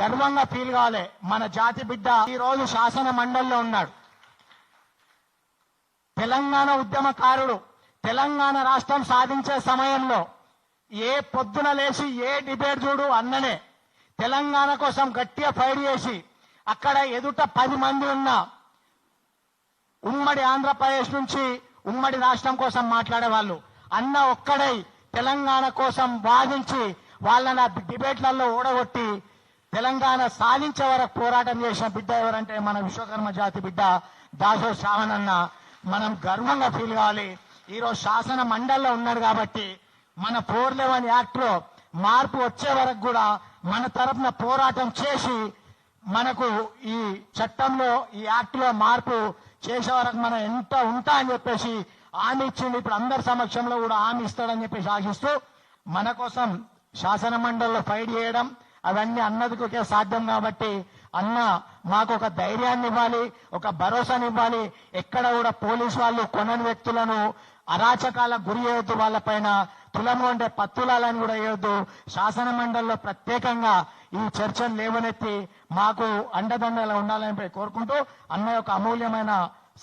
గర్వంగా ఫీల్ కావాలి మన జాతి బిడ్డ ఈ రోజు శాసన మండలిలో ఉన్నాడు. తెలంగాణ ఉద్యమకారుడు తెలంగాణ రాష్ట్రం సాధించే సమయంలో ఏ పొద్దున లేచి ఏ డిబేట్ చూడు అన్ననే తెలంగాణ కోసం గట్టిగా ఫైట్ చేసి అక్కడ ఎదుట పది మంది ఉన్న ఉమ్మడి ఆంధ్రప్రదేశ్ నుంచి ఉమ్మడి రాష్ట్రం కోసం మాట్లాడేవాళ్ళు. అన్న ఒక్కడై తెలంగాణ కోసం వాదించి వాళ్ళని డిబేట్లలో ఓడగొట్టి తెలంగాణ సాధించే వరకు పోరాటం చేసిన బిడ్డ ఎవరంటే మన విశ్వకర్మ జాతి బిడ్డ దాసో శ్రావణ్ అన్న. మనం గర్వంగా ఫీల్ కావాలి. ఈరోజు శాసన మండలిలో ఉన్నాడు కాబట్టి మన ఫోర్ లెవెన్ యాక్ట్లో మార్పు వచ్చే వరకు కూడా మన తరపున పోరాటం చేసి మనకు ఈ చట్టంలో ఈ యాక్ట్లో మార్పు చేసే వరకు మనం ఎంత ఉంటా అని చెప్పేసి హామీ ఇచ్చింది ఇప్పుడు అందరి సమక్షంలో కూడా హామీ ఇస్తాడని చెప్పేసి ఆశిస్తూ మన కోసం శాసన మండలిలో ఫైట్ చేయడం అవన్నీ అన్నదికే సాధ్యం కాబట్టి అన్న మాకు ఒక ధైర్యాన్ని ఇవ్వాలి ఒక భరోసాని ఇవ్వాలి. ఎక్కడ కూడా పోలీసు వాళ్ళు కొనని వ్యక్తులను అరాచకాల గురి చేయొద్దు వాళ్ళపైన తులము అంటే పత్తులాలని కూడా వేయొద్దు శాసన మండలిలో ప్రత్యేకంగా ఈ చర్చను లేవనెత్తి మాకు అండదండలా ఉండాలని కోరుకుంటూ అన్న యొక్క అమూల్యమైన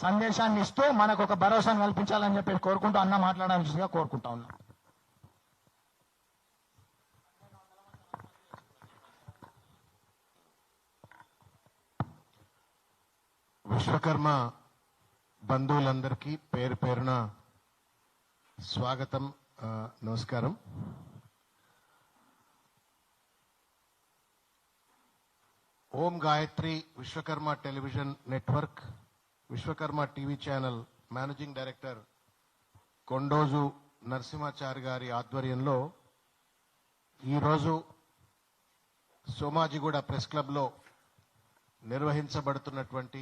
సందేశాన్ని ఇస్తూ మనకు ఒక భరోసాను కల్పించాలని చెప్పి కోరుకుంటూ అన్న మాట్లాడాల్సిందిగా కోరుకుంటా ఉన్నాం. విశ్వకర్మ బంధువులందరికీ పేరు పేరున స్వాగతం నమస్కారం. Om Gayatri Vishwakarma television network Vishwakarma TV channel managing director Kondoju Narasimhachari గారి ఆధ్వర్యంలో ఈరోజు సోమాజిగూడ ప్రెస్ క్లబ్లో నిర్వహించబడుతున్నటువంటి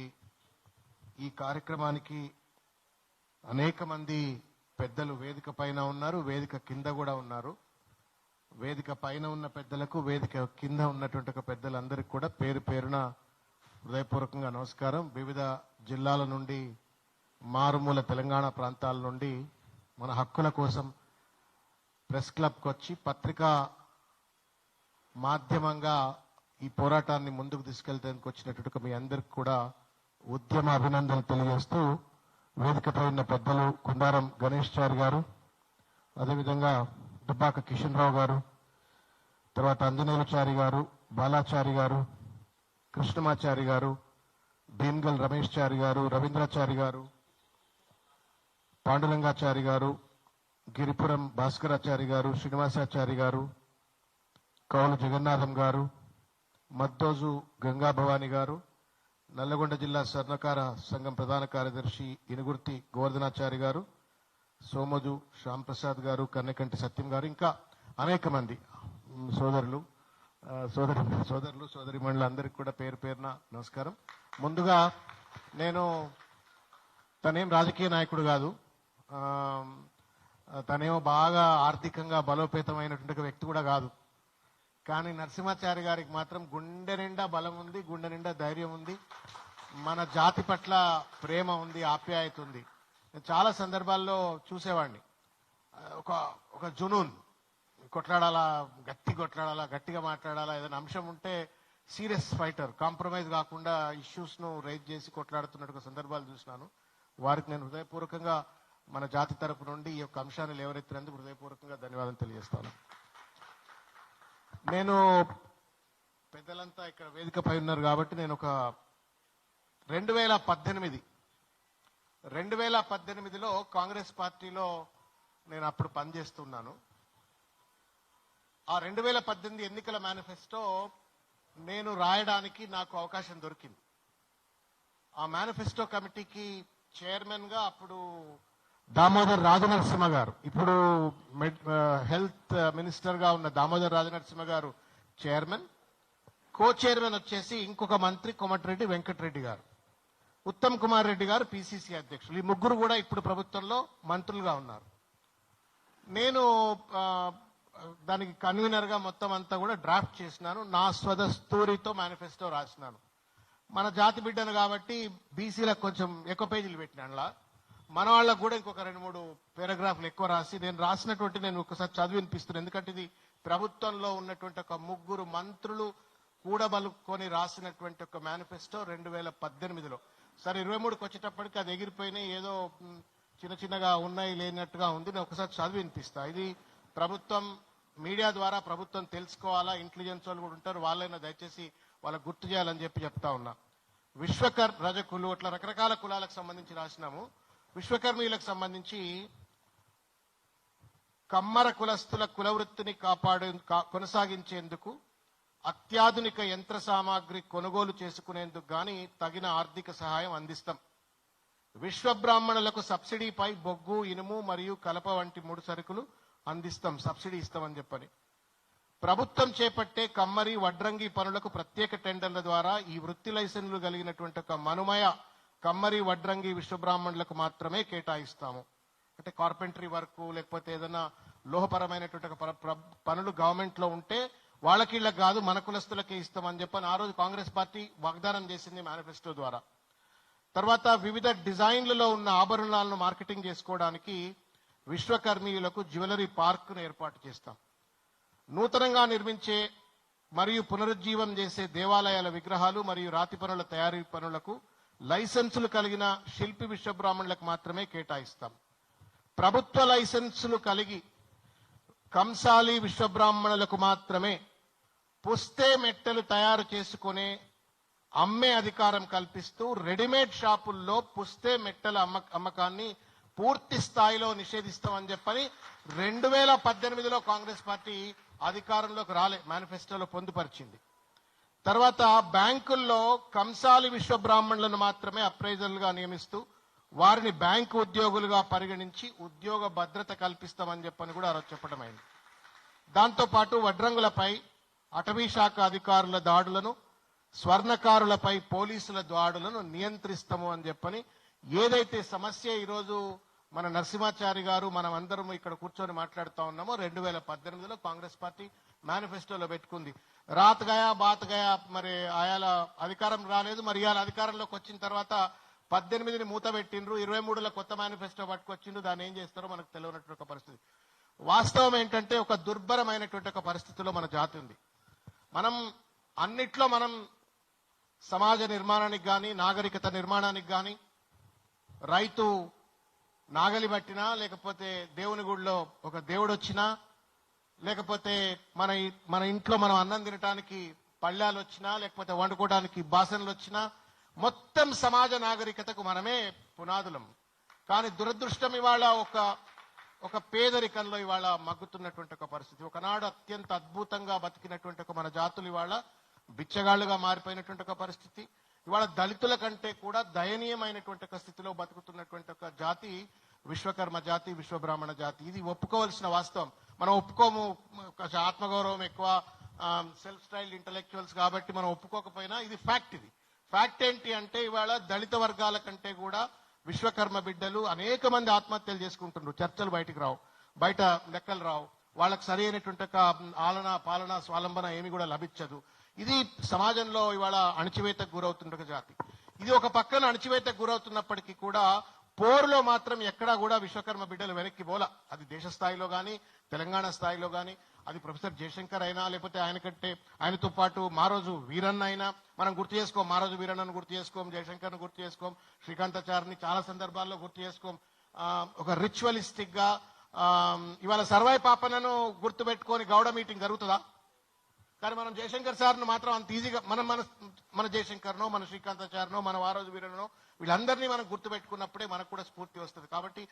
ఈ కార్యక్రమానికి అనేక మంది పెద్దలు వేదిక పైన ఉన్నారు వేదిక కింద కూడా ఉన్నారు. వేదిక పైన ఉన్న పెద్దలకు వేదిక కింద ఉన్నటువంటి ఒక పెద్దలందరికీ కూడా పేరు పేరున హృదయపూర్వకంగా నమస్కారం. వివిధ జిల్లాల నుండి మారుమూల తెలంగాణ ప్రాంతాల నుండి మన హక్కుల కోసం ప్రెస్ క్లబ్కి వచ్చి పత్రికా మాధ్యమంగా ఈ పోరాటాన్ని ముందుకు తీసుకెళ్తేందుకు వచ్చినటువంటి మీ అందరికి కూడా ఉద్యమ అభినందనలు తెలియజేస్తూ వేదికపై ఉన్న పెద్దలు కుందారం గణేష్ చారి గారు అదేవిధంగా దుబ్బాక కిషన్ రావు గారు తర్వాత అంజనేయులచారి గారు బాలాచారి గారు కృష్ణమాచారి గారు భీమ్గల్ రమేష్ చారి గారు రవీంద్రాచారి గారు పాండురంగాచారి గారు గిరిపురం భాస్కరాచారి గారు శ్రీనివాసాచారి గారు కౌలు జగన్నాథం గారు మద్దోజు గంగా భవాని గారు నల్లగొండ జిల్లా స్వర్ణకార సంఘం ప్రధాన కార్యదర్శి ఇనుగుర్తి గోవర్ధనాచారి గారు సోమజు శ్యాంప్రసాద్ గారు కన్నెకంటి సత్యం గారు ఇంకా అనేక మంది సోదరులు సోదరి సోదరులు సోదరి అందరికీ కూడా పేరు పేరున నమస్కారం. ముందుగా నేను తనేం రాజకీయ నాయకుడు కాదు. తనేమో బాగా ఆర్థికంగా బలోపేతమైనటువంటి వ్యక్తి కూడా కాదు. కానీ నరసింహాచారి గారికి మాత్రం గుండె నిండా బలం ఉంది గుండె నిండా ధైర్యం ఉంది. మన జాతి పట్ల ప్రేమ ఉంది ఆప్యాయత ఉంది. నేను చాలా సందర్భాల్లో చూసేవాడిని. ఒక ఒక జునూన్ కొట్లాడాలా గట్టి కొట్లాడాలా గట్టిగా మాట్లాడాలా ఏదైనా అంశం ఉంటే సీరియస్ ఫైటర్ కాంప్రమైజ్ కాకుండా ఇష్యూస్ను రైజ్ చేసి కొట్లాడుతున్నట్టు సందర్భాలు చూసినాను. వారికి నేను హృదయపూర్వకంగా మన జాతి తరపు నుండి ఈ యొక్క అంశాన్ని లేవనెత్తినందుకు హృదయపూర్వకంగా ధన్యవాదాలు తెలియజేస్తాను. నేను పెద్దలంతా ఇక్కడ వేదికపై ఉన్నారు కాబట్టి నేను ఒక రెండు వేల పద్దెనిమిది రెండు వేల పద్దెనిమిదిలో కాంగ్రెస్ పార్టీలో నేను అప్పుడు పనిచేస్తున్నాను. ఆ రెండు వేల పద్దెనిమిది ఎన్నికల మేనిఫెస్టో నేను రాయడానికి నాకు అవకాశం దొరికింది. ఆ మేనిఫెస్టో కమిటీకి చైర్మన్గా అప్పుడు దామోదర్ రాజనరసింహ గారు. ఇప్పుడు మెడ్- హెల్త్ మినిస్టర్గా ఉన్న దామోదర్ రాజనరసింహ గారు చైర్మన్. కో చైర్మన్ వచ్చేసి ఇంకొక మంత్రి కోమటిరెడ్డి వెంకటరెడ్డి గారు. ఉత్తమ్ కుమార్ రెడ్డి గారు పిసిసి అధ్యక్షులు. ఈ ముగ్గురు కూడా ఇప్పుడు ప్రభుత్వంలో మంత్రులుగా ఉన్నారు. నేను దానికి కన్వీనర్గా మొత్తం అంతా కూడా డ్రాఫ్ట్ చేసినాను. నా స్వదస్తూరితో మేనిఫెస్టో రాసినాను. మన జాతి బిడ్డను కాబట్టి బీసీలకు కొంచెం ఎక్కువ పేజీలు పెట్టినాను మన వాళ్ళకు కూడా ఇంకొక రెండు మూడు పారాగ్రాఫ్లు ఎక్కువ రాసి నేను రాసినటువంటి నేను ఒకసారి చదివి వినిపిస్తున్నాను ఎందుకంటే ఇది ప్రభుత్వంలో ఉన్నటువంటి ఒక ముగ్గురు మంత్రులు కూడబలుకొని రాసినటువంటి ఒక మేనిఫెస్టో రెండు వేల పద్దెనిమిదిలో. సరే ఇరవై మూడుకి వచ్చేటప్పటికి అది ఎగిరిపోయినాయి ఏదో చిన్న చిన్నగా ఉన్నాయి లేనట్టుగా ఉంది. నేను ఒకసారి చదివి వినిపిస్తా. ఇది ప్రభుత్వం మీడియా ద్వారా ప్రభుత్వం తెలుసుకోవాలా? ఇంటెలిజెన్స్ వాళ్ళు కూడా ఉంటారు. వాళ్ళైనా దయచేసి వాళ్ళకు గుర్తు చేయాలని చెప్పి చెప్తా ఉన్నా. విశ్వకర్ రజకులు అట్లా రకరకాల కులాలకు సంబంధించి రాసినాము. విశ్వకర్మీయులకు సంబంధించి కమ్మర కులస్తుల కులవృత్తిని కాపాడే కా- కొనసాగించేందుకు అత్యాధునిక యంత్ర సామాగ్రి కొనుగోలు చేసుకునేందుకు గాని తగిన ఆర్థిక సహాయం అందిస్తాం. విశ్వ బ్రాహ్మణులకు సబ్సిడీపై బొగ్గు ఇనుము మరియు కలప వంటి మూడు సరుకులు అందిస్తాం. సబ్సిడీ ఇస్తామని చెప్పని. ప్రభుత్వం చేపట్టే కమ్మరి వడ్రంగి పనులకు ప్రత్యేక టెండర్ల ద్వారా ఈ వృత్తి లైసెన్సులు కలిగినటువంటి ఒక మనుమయ కమ్మరి వడ్రంగి విశ్వబ్రాహ్మణులకు మాత్రమే కేటాయిస్తాము. అంటే కార్పెంటరీ వర్క్ లేకపోతే ఏదైనా లోహపరమైనటువంటి పనులు గవర్నమెంట్లో ఉంటే వాళ్ళకిళ్ళకి కాదు మన కులస్తులకే ఇస్తామని చెప్పని ఆ రోజు కాంగ్రెస్ పార్టీ వాగ్దానం చేసింది మేనిఫెస్టో ద్వారా. తర్వాత వివిధ డిజైన్లలో ఉన్న ఆభరణాలను మార్కెటింగ్ చేసుకోవడానికి విశ్వకర్మీయులకు జ్యువెలరీ పార్క్ను ఏర్పాటు చేస్తాం. నూతనంగా నిర్మించే మరియు పునరుజ్జీవం చేసే దేవాలయాల విగ్రహాలు మరియు రాతి పనుల తయారీ పనులకు లైసెన్సులు కలిగిన శిల్పి విశ్వబ్రాహ్మణులకు మాత్రమే కేటాయిస్తాం. ప్రభుత్వ లైసెన్సులు కలిగి కంసాలి విశ్వబ్రాహ్మణులకు మాత్రమే పుస్తే మెట్టెలు తయారు చేసుకునే అమ్మే అధికారం కల్పిస్తూ రెడీమేడ్ షాపుల్లో పుస్తే మెట్టెల అమ్మ అమ్మకాన్ని పూర్తి స్థాయిలో నిషేధిస్తామని చెప్పని రెండు వేల పద్దెనిమిదిలో కాంగ్రెస్ పార్టీ అధికారంలోకి రాలే మేనిఫెస్టోలో పొందుపరిచింది. తర్వాత బ్యాంకుల్లో కంసాలి విశ్వ బ్రాహ్మణులను మాత్రమే అప్రైజర్లుగా నియమిస్తూ వారిని బ్యాంకు ఉద్యోగులుగా పరిగణించి ఉద్యోగ భద్రత కల్పిస్తామని చెప్పని కూడా ఆ చెప్పడం అయింది. దాంతోపాటు వడ్రంగులపై అటవీ శాఖ అధికారుల దాడులను స్వర్ణకారులపై పోలీసుల దాడులను నియంత్రిస్తాము అని చెప్పని ఏదైతే సమస్య ఈరోజు మన నరసింహాచారి గారు మనం అందరం ఇక్కడ కూర్చొని మాట్లాడుతూ ఉన్నాము. రెండు వేల పద్దెనిమిదిలో కాంగ్రెస్ పార్టీ మేనిఫెస్టోలో పెట్టుకుంది. రాత్ గయా బాత్ గయా మరి ఆయాల అధికారం రాలేదు. మరి ఇవాళ అధికారంలోకి వచ్చిన తర్వాత పద్దెనిమిదిని మూత పెట్టిండ్రు ఇరవై మూడులో కొత్త మేనిఫెస్టో పట్టుకొచ్చిండ్రు. దాన్ని ఏం చేస్తారో మనకు తెలియనటువంటి ఒక పరిస్థితి. వాస్తవం ఏంటంటే ఒక దుర్భరమైనటువంటి ఒక పరిస్థితిలో మన జాతి ఉంది. మనం అన్నిట్లో మనం సమాజ నిర్మాణానికి కానీ నాగరికత నిర్మాణానికి కానీ రైతు నాగలి పట్టినా లేకపోతే దేవుని గుడిలో ఒక దేవుడు వచ్చినా లేకపోతే మన మన ఇంట్లో మనం అన్నం తినటానికి పళ్ళాలు వచ్చినా లేకపోతే వండుకోవడానికి బాసనలు వచ్చినా మొత్తం సమాజ నాగరికతకు మనమే పునాదులం. కానీ దురదృష్టం ఇవాళ ఒక ఒక పేదరికంలో ఇవాళ మగ్గుతున్నటువంటి ఒక పరిస్థితి. ఒకనాడు అత్యంత అద్భుతంగా బతికినటువంటి ఒక మన జాతులు ఇవాళ బిచ్చగాళ్ళుగా మారిపోయినటువంటి ఒక పరిస్థితి. ఇవాళ దళితుల కంటే కూడా దయనీయమైనటువంటి ఒక స్థితిలో బతుకుతున్నటువంటి ఒక జాతి విశ్వకర్మ జాతి విశ్వబ్రాహ్మణ జాతి. ఇది ఒప్పుకోవాల్సిన వాస్తవం. మనం ఒప్పుకోము ఆత్మగౌరవం ఎక్కువ సెల్ఫ్ స్టైల్ ఇంటలెక్చువల్స్ కాబట్టి మనం ఒప్పుకోకపోయినా ఇది ఫ్యాక్ట్ ఇది. ఫ్యాక్ట్ ఏంటి అంటే ఇవాళ దళిత వర్గాల కంటే కూడా విశ్వకర్మ బిడ్డలు అనేక మంది ఆత్మహత్యలు చేసుకుంటున్నారు చర్చలు బయటకు రావు. బయట లెక్కలు రావు. వాళ్ళకి సరి అయినటువంటి ఒక ఆలన పాలన స్వాలంబన ఏమి కూడా లభించదు. ఇది సమాజంలో ఇవాళ అణచివేతకు గురవుతున్న ఒక జాతి. ఇది ఒక పక్కన అణచివేతకు గురవుతున్నప్పటికీ కూడా పోరులో మాత్రం ఎక్కడా కూడా విశ్వకర్మ బిడ్డలు వెనక్కి పోల. అది దేశ స్థాయిలో కానీ తెలంగాణ స్థాయిలో కానీ అది ప్రొఫెసర్ జయశంకర్ అయినా లేకపోతే ఆయన కంటే ఆయనతో పాటు మారోజు వీరన్న అయినా మనం గుర్తు చేసుకోం మారోజు వీరన్నను గుర్తు చేసుకోం జయశంకర్ను గుర్తు చేసుకోం శ్రీకాంతాచారిని చాలా సందర్భాల్లో గుర్తు చేసుకోం. ఒక రిచువలిస్టిక్గా ఇవాళ సర్వాయి పాపనను గుర్తు పెట్టుకొని గౌడ మీటింగ్ జరుగుతుందా? కానీ మనం జయశంకర్ సార్ను మాత్రం అంత ఈజీగా మనం మన మన జయశంకర్నో మన శ్రీకాంతాచార్యనో మన వారోజు వీరనో వీళ్ళందరినీ మనం గుర్తుపెట్టుకున్నప్పుడే మనకు కూడా స్ఫూర్తి వస్తుంది. కాబట్టి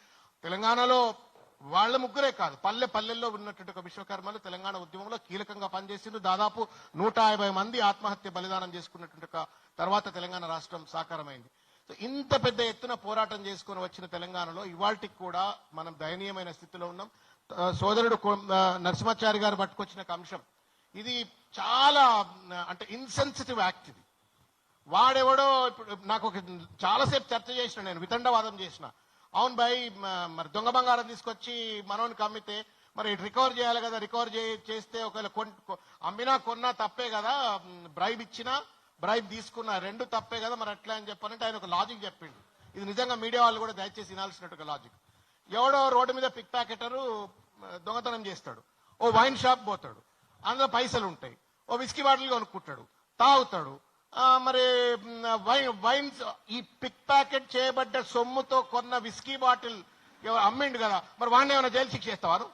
తెలంగాణలో వాళ్ళ ముగ్గురే కాదు పల్లె పల్లెల్లో ఉన్నటువంటి ఒక విశ్వకర్మలు తెలంగాణ ఉద్యమంలో కీలకంగా పనిచేసిండ్రు. దాదాపు నూట యాభై మంది ఆత్మహత్య బలిదానం చేసుకున్నటువంటి ఒక తర్వాత తెలంగాణ రాష్ట్రం సాకారమైంది. సో ఇంత పెద్ద ఎత్తున పోరాటం చేసుకుని వచ్చిన తెలంగాణలో ఇవాళకి కూడా మనం దయనీయమైన స్థితిలో ఉన్నాం. సోదరుడు నరసింహాచారి గారు పట్టుకొచ్చిన అంశం. ఇది చాలా అంటే ఇన్సెన్సిటివ్ యాక్ట్ ఇది. వాడెవడో ఇప్పుడు నాకు ఒక చాలాసేపు చర్చ చేసిన నేను వితండవాదం చేసిన. అవును భాయ్ మ- మరి దొంగ బంగారం తీసుకొచ్చి మనోని కమ్మితే మరి రికవర్ చేయాలి కదా రికవర్ చేస్తే ఒకవేళ కొన్- అమ్మినా కొన్నా తప్పే కదా బ్రైబ్ ఇచ్చినా బ్రైబ్ తీసుకున్నా రెండు తప్పే కదా మరి అట్లా అని చెప్పానంటే ఆయన ఒక లాజిక్ చెప్పిండు. ఇది నిజంగా మీడియా వాళ్ళు కూడా దయచేసి వినాల్సినట్టు ఒక లాజిక్ ఎవడో రోడ్డు మీద పిక్ ప్యాకెటరు దొంగతనం చేస్తాడు. ఓ వైన్ షాప్ పోతాడు. అందులో పైసలు ఉంటాయి. ఓ విస్కీ బాటిల్ కొనుక్కుంటాడు. తాగుతాడు. మరి వైన్ వై- వైన్స్ ఈ పిక్ ప్యాకెట్ చేయబడ్డ సొమ్ముతో కొన్న విస్కీ బాటిల్ అమ్మిండు కదా మరి వాడిని ఏమైనా జైలు శిక్ష చేస్తారు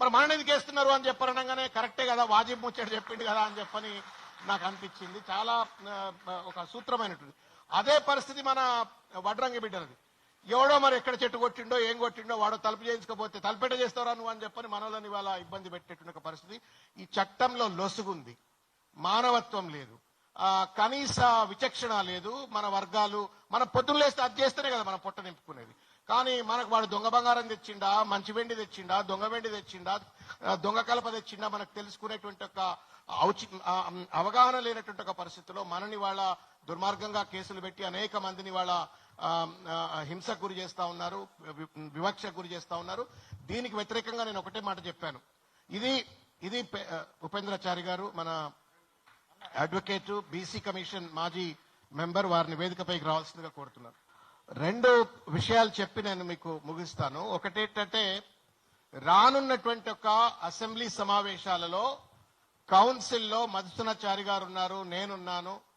మరి మన ఎందుకు వేస్తున్నారు అని చెప్పనగానే కరెక్టే కదా వాజిబ్ ముచ్చట చెప్పిండు కదా అని చెప్పని నాకు అనిపించింది. చాలా ఒక సూత్రమైనటువంటి అదే పరిస్థితి మన వడ్రంగి బిడ్డలది. ఎవడో మరి ఎక్కడ చెట్టు కొట్టిండో ఏం కొట్టిండో వాడో తలుపు చేయించకపోతే తలపెట చేస్తారా నువ్వు అని చెప్పని మనోళ్ళని ఇవాళ ఇబ్బంది పెట్టేటువంటి పరిస్థితి. ఈ చట్టంలో లొసుగుంది. మానవత్వం లేదు. కనీస విచక్షణ లేదు. మన వర్గాలు మన పొద్దున్నలేస్తే అది చేస్తేనే కదా మన పొట్ట నింపుకునేది. కానీ మనకు వాడు దొంగ బంగారం తెచ్చిండా మంచి వెండి తెచ్చిండా దొంగ వెండి తెచ్చిండా దొంగ కలప తెచ్చిండా మనకు తెలుసుకునేటువంటి ఒక ఔచి అవగాహన లేనటువంటి ఒక పరిస్థితిలో మనని వాళ్ళ దుర్మార్గంగా కేసులు పెట్టి అనేక మందిని వాళ్ళ హింసకు గురి చేస్తా ఉన్నారు వివక్ష వివక్షకు గురి చేస్తా ఉన్నారు. దీనికి వ్యతిరేకంగా నేను ఒకటే మాట చెప్పాను. ఇది ఇది ఉపేంద్రాచారి గారు మన అడ్వకేట్ బీసీ కమిషన్ మాజీ మెంబర్ వారిని వేదికపైకి రావాల్సిందిగా కోరుతున్నారు. రెండు విషయాలు చెప్పి నేను మీకు ముగిస్తాను. ఒకటేంటంటే రానున్నటువంటి ఒక అసెంబ్లీ సమావేశాలలో కౌన్సిల్లో మధుసూనాచారి గారు ఉన్నారు నేనున్నాను.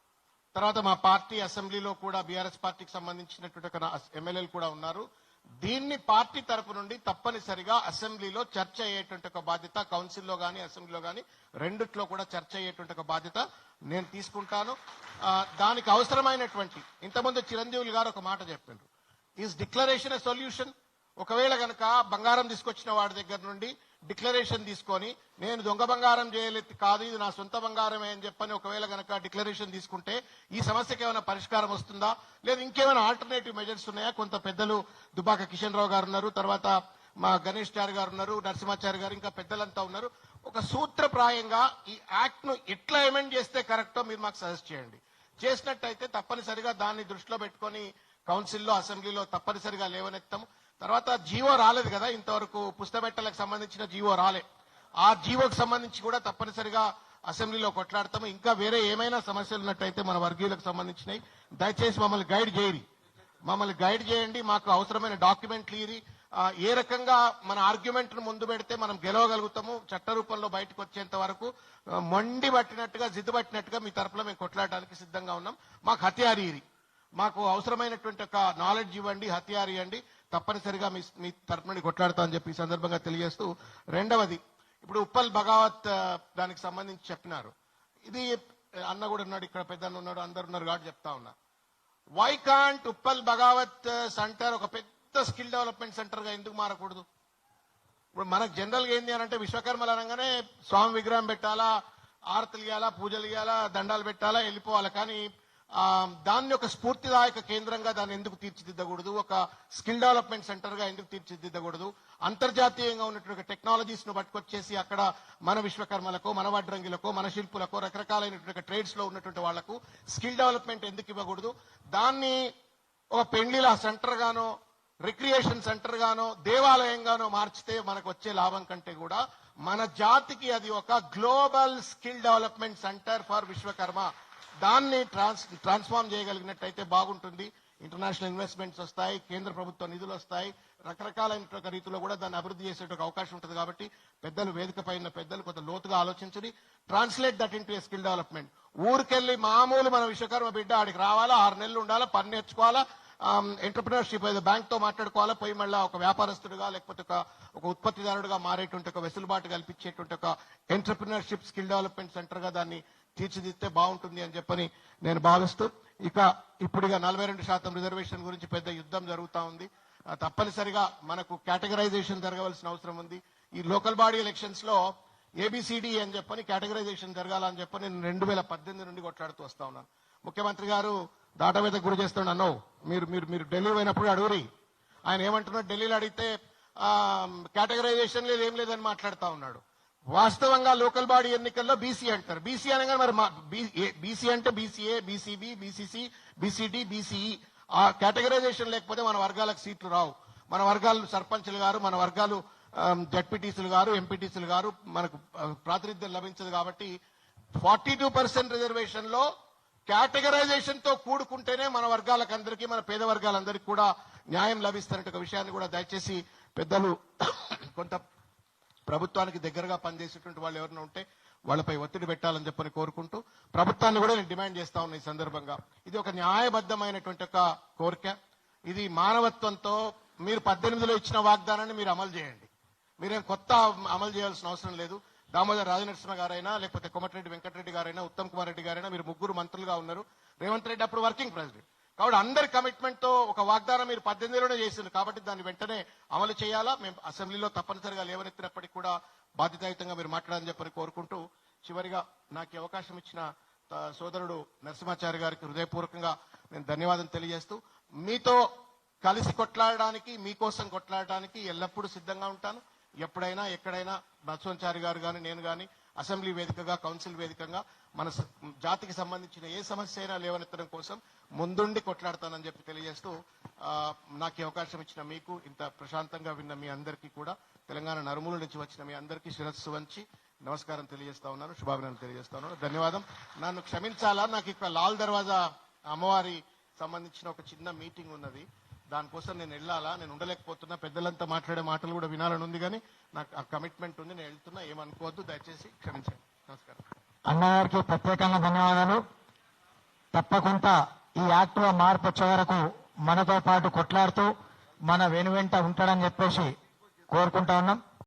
తర్వాత మా పార్టీ అసెంబ్లీలో కూడా బీఆర్ఎస్ పార్టీకి సంబంధించినటువంటి ఒక ఎమ్మెల్యేలు కూడా ఉన్నారు. దీన్ని పార్టీ తరపు నుండి తప్పనిసరిగా అసెంబ్లీలో చర్చ అయ్యేటువంటి ఒక బాధ్యత కౌన్సిల్లో కానీ అసెంబ్లీలో కానీ రెండిట్లో కూడా చర్చ అయ్యేటువంటి ఒక బాధ్యత నేను తీసుకుంటాను. దానికి అవసరమైనటువంటి ఇంతకుముందు చిరంజీవులు గారు ఒక మాట చెప్పిండ్రు ఈజ్ డిక్లరేషన్ ఎ సొల్యూషన్ ఒకవేళ గనక బంగారం తీసుకొచ్చిన వాడి దగ్గర నుండి డిక్లరేషన్ తీసుకొని నేను దొంగ బంగారం చేయలేదు కాదు ఇది నా సొంత బంగారమే అని చెప్పని ఒకవేళ గనక డిక్లరేషన్ తీసుకుంటే ఈ సమస్యకి ఏమైనా పరిష్కారం వస్తుందా? లేదా ఇంకేమైనా ఆల్టర్నేటివ్ మెజర్స్ ఉన్నాయా? కొంత పెద్దలు దుబాక కిషన్ రావు గారు ఉన్నారు తర్వాత మా గణేష్ చారి గారు ఉన్నారు నరసింహాచారి గారు ఇంకా పెద్దలంతా ఉన్నారు. ఒక సూత్రప్రాయంగా ఈ యాక్ట్ను ఎట్లా అమెండ్ చేస్తే కరెక్టో మీరు మాకు సజెస్ట్ చేయండి. చేసినట్టయితే తప్పనిసరిగా దాన్ని దృష్టిలో పెట్టుకొని కౌన్సిల్లో అసెంబ్లీలో తప్పనిసరిగా లేవనెత్తాము. తర్వాత జీవో రాలేదు కదా ఇంతవరకు పుస్తమెట్టలకు సంబంధించిన జీవో రాలే. ఆ జీవోకి సంబంధించి కూడా తప్పనిసరిగా అసెంబ్లీలో కొట్లాడతాము. ఇంకా వేరే ఏమైనా సమస్యలు ఉన్నట్టయితే మన వర్గీయులకు సంబంధించినవి. దయచేసి మమ్మల్ని గైడ్ చేయరు మమ్మల్ని గైడ్ చేయండి మాకు అవసరమైన డాక్యుమెంట్లు ఇది ఏ రకంగా మన ఆర్గ్యుమెంట్ను ముందు పెడితే మనం గెలవగలుగుతాము చట్ట రూపంలో బయటకు వచ్చేంత వరకు మొండి పట్టినట్టుగా జిద్దు పట్టినట్టుగా మీ తరపులో మేము కొట్లాడడానికి సిద్ధంగా ఉన్నాం. మాకు హత్యారి మాకు అవసరమైనటువంటి ఒక నాలెడ్జ్ ఇవ్వండి హత్యారి ఇవ్వండి. తప్పనిసరిగా మీ మీ తరపు నుండి కొట్లాడతా అని చెప్పి సందర్భంగా తెలియజేస్తూ రెండవది ఇప్పుడు ఉప్పల్ భగవత్ దానికి సంబంధించి చెప్పినారు. ఇది అన్న కూడా ఉన్నాడు ఇక్కడ పెద్ద ఉన్నాడు అందరు ఉన్నారు కాబట్టి చెప్తా ఉన్నా. Why can't Uppal Bhagavat centre ఒక పెద్ద స్కిల్ డెవలప్మెంట్ సెంటర్గా ఎందుకు మారకూడదు? ఇప్పుడు మనకు జనరల్గా ఏంది అని అంటే విశ్వకర్మలు అనగానే స్వామి విగ్రహం పెట్టాలా ఆరతులు ఇవ్వాలా పూజలు ఇవ్వాలా దండాలు పెట్టాలా వెళ్ళిపోవాలి. కానీ దాన్ని ఒక స్ఫూర్తిదాయక కేంద్రంగా దాన్ని ఎందుకు తీర్చిదిద్దకూడదు? ఒక స్కిల్ డెవలప్మెంట్ సెంటర్గా ఎందుకు తీర్చిదిద్దకూడదు? అంతర్జాతీయంగా ఉన్నటువంటి టెక్నాలజీస్ను పట్టుకొచ్చేసి అక్కడ మన విశ్వకర్మలకు మన వడ్రంగిలకు మన శిల్పులకు రకరకాలైనటువంటి ట్రేడ్స్లో ఉన్నటువంటి వాళ్ళకు స్కిల్ డెవలప్మెంట్ ఎందుకు ఇవ్వకూడదు? దాన్ని ఒక పెళ్ళిల సెంటర్గానో రిక్రియేషన్ సెంటర్గానో దేవాలయంగానో మార్చితే మనకు వచ్చే లాభం కంటే కూడా మన జాతికి అది ఒక global skill development centre for Vishwakarma. దాన్ని ట్రాన్స్ ట్రాన్స్ఫార్మ్ చేయగలిగినట్టయితే బాగుంటుంది. ఇంటర్నేషనల్ ఇన్వెస్ట్మెంట్స్ వస్తాయి కేంద్ర ప్రభుత్వ నిధులు వస్తాయి. రకరకాలైన రీతిలో కూడా దాన్ని అభివృద్ధి చేసే అవకాశం ఉంటుంది కాబట్టి పెద్దలు వేదిక పైన పెద్దలు కొంత లోతుగా ఆలోచించని translate that into skill development ఊరికెళ్ళి మామూలు మన విశ్వకర్మ బిడ్డ ఆడికి రావాలా ఆరు నెలలు ఉండాలా పని నేర్చుకోవాలా ఎంటర్ప్రినర్షిప్ ఏదో బ్యాంక్తో మాట్లాడుకోవాలా పోయి మళ్ళీ ఒక వ్యాపారస్తుడిగా లేకపోతే ఒక ఒక ఉత్పత్తిదారుడుగా మారేటువంటి ఒక వెసులుబాటు కల్పించేటువంటి ఒక ఎంటర్ప్రినర్షిప్ స్కిల్ డెవలప్మెంట్ సెంటర్గా దాన్ని తీర్చిదిద్దే బాగుంటుంది అని చెప్పని నేను భావిస్తూ ఇక ఇప్పుడుగా నలభై రెండు శాతం రిజర్వేషన్ గురించి పెద్ద యుద్ధం జరుగుతూ ఉంది. తప్పనిసరిగా మనకు కేటగరైజేషన్ జరగవలసిన అవసరం ఉంది. ఈ లోకల్ బాడీ ఎలక్షన్స్లో ఏబిసిడి అని చెప్పని కేటగరైజేషన్ జరగాలని చెప్పని నేను రెండు వేల పద్దెనిమిది నుండి కొట్లాడుతూ వస్తా ఉన్నాను. ముఖ్యమంత్రి గారు దాటవేత గురి చేస్తున్నాను అన్నో మీరు మీరు మీరు ఢిల్లీ పోయినప్పుడు అడుగురి. ఆయన ఏమంటున్నాడు? ఢిల్లీలో అడిగితే కేటగరైజేషన్ లేదు ఏం లేదని మాట్లాడుతూ ఉన్నాడు. వాస్తవంగా లోకల్ బాడీ ఎన్నికల్లో బీసీ అంటారు. బీసీ అనగా మరి బీసీ అంటే BCA BCB BCC BCD BCE. ఆ కేటగరైజేషన్ లేకపోతే మన వర్గాలకు సీట్లు రావు. మన వర్గాలు సర్పంచ్లు గారు మన వర్గాలు జడ్పీటీసీలు గారు ఎంపీటీసీలు గారు మనకు ప్రాతినిధ్యం లభించదు కాబట్టి ఫార్టీ టూ పర్సెంట్ రిజర్వేషన్లో కేటగరైజేషన్తో కూడుకుంటేనే మన వర్గాలకు అందరికీ మన పేద వర్గాలందరికీ కూడా న్యాయం లభిస్తున్నట్టు ఒక విషయాన్ని కూడా దయచేసి పెద్దలు కొంత ప్రభుత్వానికి దగ్గరగా పనిచేసేటువంటి వాళ్ళు ఎవరైనా ఉంటే వాళ్ళపై ఒత్తిడి పెట్టాలని చెప్పని కోరుకుంటూ ప్రభుత్వాన్ని కూడా నేను డిమాండ్ చేస్తా ఉన్నా ఈ సందర్భంగా. ఇది ఒక న్యాయబద్ధమైనటువంటి ఒక కోరిక. ఇది మానవత్వంతో మీరు పద్దెనిమిదిలో ఇచ్చిన వాగ్దానాన్ని మీరు అమలు చేయండి. మీరేం కొత్త అమలు చేయాల్సిన అవసరం లేదు. దామోదర్ రాజనరసింహ గారైనా లేకపోతే కొమటిరెడ్డి వెంకటరెడ్డి గారైనా ఉత్తమ్ కుమార్ రెడ్డి గారైనా మీరు ముగ్గురు మంత్రులుగా ఉన్నారు. రేవంత్ రెడ్డి అప్పుడు వర్కింగ్ ప్రెసిడెంట్. కాబట్టి అందరి కమిట్మెంట్తో ఒక వాగ్దానం మీరు పద్దెనిమిదిలోనే చేసింది కాబట్టి దాన్ని వెంటనే అమలు చేయాలా? మేము అసెంబ్లీలో తప్పనిసరిగా లేవనెత్తినప్పటికీ కూడా బాధ్యతాయుతంగా మీరు మాట్లాడాలని చెప్పని కోరుకుంటూ చివరిగా నాకు అవకాశం ఇచ్చిన సోదరుడు నరసింహాచారి గారికి హృదయపూర్వకంగా నేను ధన్యవాదం తెలియజేస్తూ మీతో కలిసి కొట్లాడడానికి మీకోసం కొట్లాడడానికి ఎల్లప్పుడూ సిద్ధంగా ఉంటాను. ఎప్పుడైనా ఎక్కడైనా బసవంచారి గారు కానీ నేను కానీ అసెంబ్లీ వేదికగా కౌన్సిల్ వేదికగా మన జాతికి సంబంధించిన ఏ సమస్య అయినా లేవనెత్తడం కోసం ముందుండి కొట్లాడతానని చెప్పి తెలియజేస్తూ నాకు ఈ అవకాశం ఇచ్చిన మీకు ఇంత ప్రశాంతంగా విన్న మీ అందరికీ కూడా తెలంగాణ నరుమూల నుంచి వచ్చిన మీ అందరికీ శిరస్సు వంచి నమస్కారం తెలియజేస్తా ఉన్నాను శుభాభినందనలు తెలియజేస్తా ఉన్నాను. ధన్యవాదం. నన్ను క్షమించాలా? నాకు ఇక్కడ లాల్ దర్వాజా అమ్మవారి సంబంధించిన ఒక చిన్న మీటింగ్ ఉన్నది. దానికోసం నేను వెళ్ళాలా? నేను ఉండలేకపోతున్నా. పెద్దలంతా మాట్లాడే మాటలు కూడా వినాలని ఉంది కానీ నాకు ఆ కమిట్మెంట్ ఉంది. నేను వెళ్తున్నా. ఏమనుకోవద్దు. దయచేసి క్షమించండి. నమస్కారం. అన్నగారికి ప్రత్యేకంగా ధన్యవాదాలు. తప్పకుండా ఈ యాక్ట్లో మార్పు వచ్చే వరకు మనతో పాటు కొట్లాడుతూ మన వెనువెంట ఉంటాడని చెప్పేసి కోరుకుంటా ఉన్నాం.